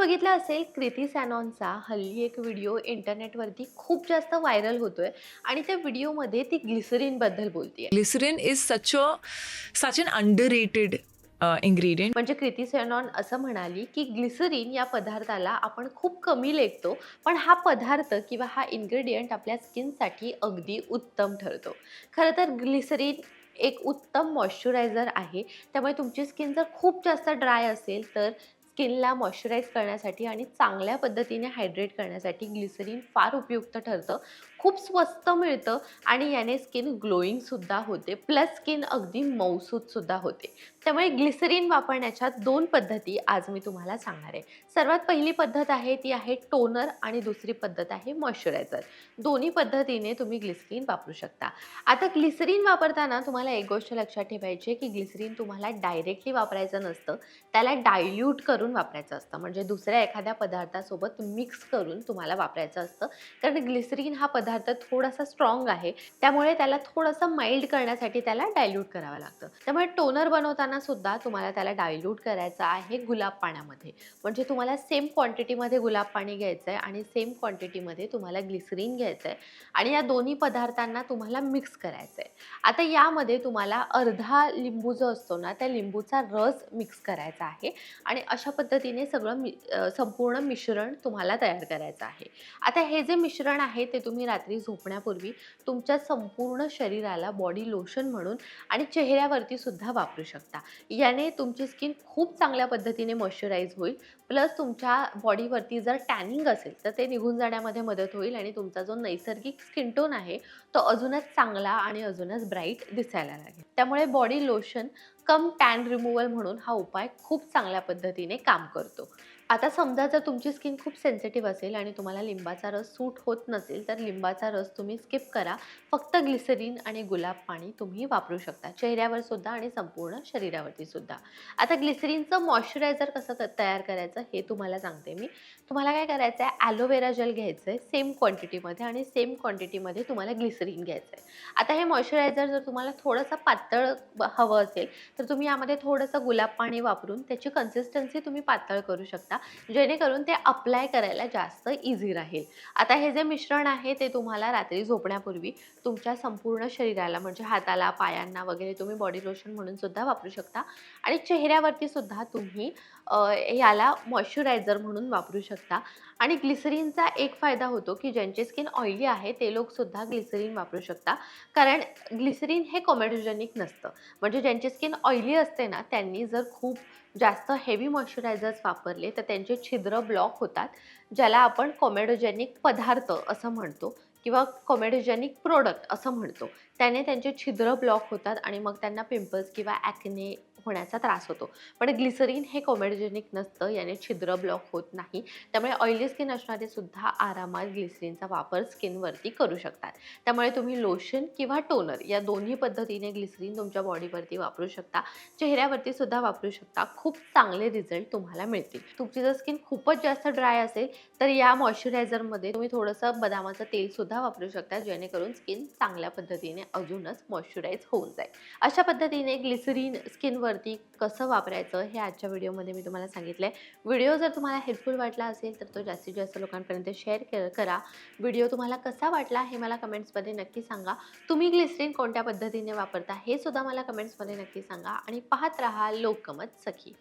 बघितला असेल कृती सॅनॉनचा हल्ली एक व्हिडिओ इंटरनेटवरती खूप जास्त व्हायरल होतोय आणि त्या व्हिडिओमध्ये ती ग्लिसरीन बद्दल बोलतीये Glycerin is such a such an underrated uh, ingredient. म्हणजे कृती सॅनॉन असं म्हणाली की ग्लिसरीन या पदार्थाला आपण खूप कमी लेखतो पण हा पदार्थ किंवा हा इन्ग्रेडियंट आपल्या स्किनसाठी अगदी उत्तम ठरतो खरं तर ग्लिसरीन एक उत्तम मॉइश्चरायझर आहे त्यामुळे तुमची स्किन जर खूप जास्त ड्राय असेल तर स्किनला मॉइश्चराईज करण्यासाठी आणि चांगल्या पद्धतीने हायड्रेट करण्यासाठी ग्लिसरीन फार उपयुक्त ठरतं. खूप स्वस्त मिळतं आणि याने स्किन ग्लोईंगसुद्धा होते. प्लस स्किन अगदी मऊसूदसुद्धा होते. त्यामुळे ग्लिसरीन वापरण्याच्या दोन पद्धती आज मी तुम्हाला सांगणार आहे. सर्वात पहिली पद्धत आहे ती आहे टोनर आणि दुसरी पद्धत आहे मॉइश्चरायझर. दोन्ही पद्धतीने तुम्ही ग्लिसरीन वापरू शकता. आता ग्लिसरीन वापरताना तुम्हाला एक गोष्ट लक्षात ठेवायची आहे की ग्लिसरीन तुम्हाला डायरेक्टली वापरायचं नसतं. त्याला डायल्यूट करून वापरायचं असतं. म्हणजे दुसऱ्या एखाद्या पदार्थासोबत मिक्स करून तुम्हाला वापरायचं असतं. कारण ग्लिसरीन हा पदार्थ थोडासा स्ट्रॉंग आहे. त्यामुळे त्याला थोडंसं माइल्ड करण्यासाठी त्याला डायल्यूट करावं लागतं. त्यामुळे टोनर बनवताना सुद्धा तुम्हाला त्याला डायल्यूट करायचं आहे गुलाब पाण्यामध्ये म्हणजे तुम्हाला सेम क्वांटिटीमध्ये गुलाब पाणी घ्यायचं आहे आणि सेम क्वांटिटीमध्ये तुम्हाला ग्लिसरीन घ्यायचं आहे आणि या दोन्ही पदार्थांना तुम्हाला मिक्स करायचं आहे आता यामध्ये तुम्हाला अर्धा लिंबू जो असतो ना त्या लिंबूचा रस मिक्स करायचा आहे. आणि अशा पद्धतीने सगळं मि संपूर्ण मिश्रण तुम्हाला तयार करायचं आहे. आता हे जे मिश्रण आहे ते तुम्ही रात्री झोपण्यापूर्वी तुमच्या संपूर्ण शरीराला बॉडी लोशन म्हणून आणि चेहऱ्यावरती सुद्धा वापरू शकता. याने तुमची स्किन खूप चांगल्या पद्धतीने मॉइश्चराईज होईल. प्लस तुमच्या बॉडीवरती जर टॅनिंग असेल तर ते निघून जाण्यामध्ये मदत होईल आणि तुमचा जो नैसर्गिक स्किन टोन आहे तो अजूनच चांगला आणि अजूनच ब्राईट दिसायला लागेल. त्यामुळे body lotion cum tan removal म्हणून हा उपाय खूप चांगल्या पद्धतीने काम करतो. आता समजा जर तुमची स्किन खूप सेन्सिटिव्ह असेल आणि तुम्हाला लिंबाचा रस सूट होत नसेल तर लिंबाचा रस तुम्ही स्किप करा. फक्त ग्लिसरीन आणि गुलाब पाणी तुम्ही वापरू शकता. चेहऱ्यावर सुद्धा आणि संपूर्ण शरीरावरती सुद्धा. आता ग्लिसरीनचं मॉइश्चरायझर कसं क- तयार करायचं हे तुम्हाला सांगते मी. तुम्हाला काय करायचं आहे ॲलोवेरा जेल घ्यायचं आहे सेम क्वांटिटीमध्ये आणि सेम क्वांटिटीमध्ये तुम्हाला ग्लिसरीन घ्यायचं आहे आता हे मॉइश्चरायझर जर तुम्हाला थोडंसं पातळ हवं असेल तर तुम्ही यामध्ये थोडंसं गुलाब पाणी वापरून त्याची कन्सिस्टन्सी तुम्ही पातळ करू शकता. जेणेकरून ते अप्लाय करायला जास्त इझी राहील. आता हे जे मिश्रण आहे ते तुम्हाला रात्री झोपण्यापूर्वी तुमच्या संपूर्ण शरीराला म्हणजे हाताला पायांना वगैरे तुम्ही बॉडी लोशन म्हणून सुद्धा वापरू शकता. आणि चेहऱ्यावरती सुद्धा तुम्ही याला मॉइश्चरायझर म्हणून वापरू शकता. आणि ग्लिसरीनचा एक फायदा होतो की ज्यांची स्किन ऑइली आहे ते लोकसुद्धा ग्लिसरीन वापरू शकता. कारण ग्लिसरीन हे कॉमेडोजेनिक नसतं. म्हणजे ज्यांची स्किन ऑइली असते ना त्यांनी जर खूप जास्त हेवी मॉइश्चरायझर्स वापरले तर त्यांचे छिद्र ब्लॉक होतात ज्याला आपण कॉमेडोजेनिक पदार्थ असं म्हणतो किंवा कॉमेडोजेनिक प्रोडक्ट असं म्हणतो. त्याने त्यांचे छिद्र ब्लॉक होतात आणि मग त्यांना पिंपल्स किंवा ॲक्ने होण्याचा त्रास होतो. पण ग्लिसरीन हे कॉमेडोजेनिक नसतं याने छिद्र ब्लॉक होत नाही. त्यामुळे ऑइली स्किन असणारे सुद्धा आरामात ग्लिसरीनचा वापर स्किनवरती करू शकतात. त्यामुळे तुम्ही लोशन किंवा टोनर या दोन्ही पद्धतीने ग्लिसरीन तुमच्या बॉडीवरती वापरू शकता. चेहऱ्यावरती सुद्धा वापरू शकता. खूप चांगले रिझल्ट तुम्हाला मिळतील. तुमची जर स्किन खूपच जास्त ड्राय असेल तर या मॉइश्चरायझरमध्ये तुम्ही थोडंसं बदामाचं तेल सुद्धा वापरू शकता जेणेकरून स्किन चांगल्या पद्धतीने अजूनच मॉइश्चराईज होऊन जाईल. अशा पद्धतीने ग्लिसरीन स्किनवर स्किनवरती कसं वापरायचं हे आजच्या व्हिडिओमध्ये मी तुम्हाला सांगितलं आहे. व्हिडिओ जर तुम्हाला हेल्पफुल वाटला असेल तर तो जास्तीत जास्त लोकांपर्यंत शेअर करा. व्हिडिओ तुम्हाला कसा वाटला हे मला कमेंट्समध्ये नक्की सांगा. तुम्ही ग्लिसरीन कोणत्या पद्धतीने वापरता हे सुद्धा मला कमेंट्समध्ये नक्की सांगा. आणि पाहत राहा लोकमत सखी.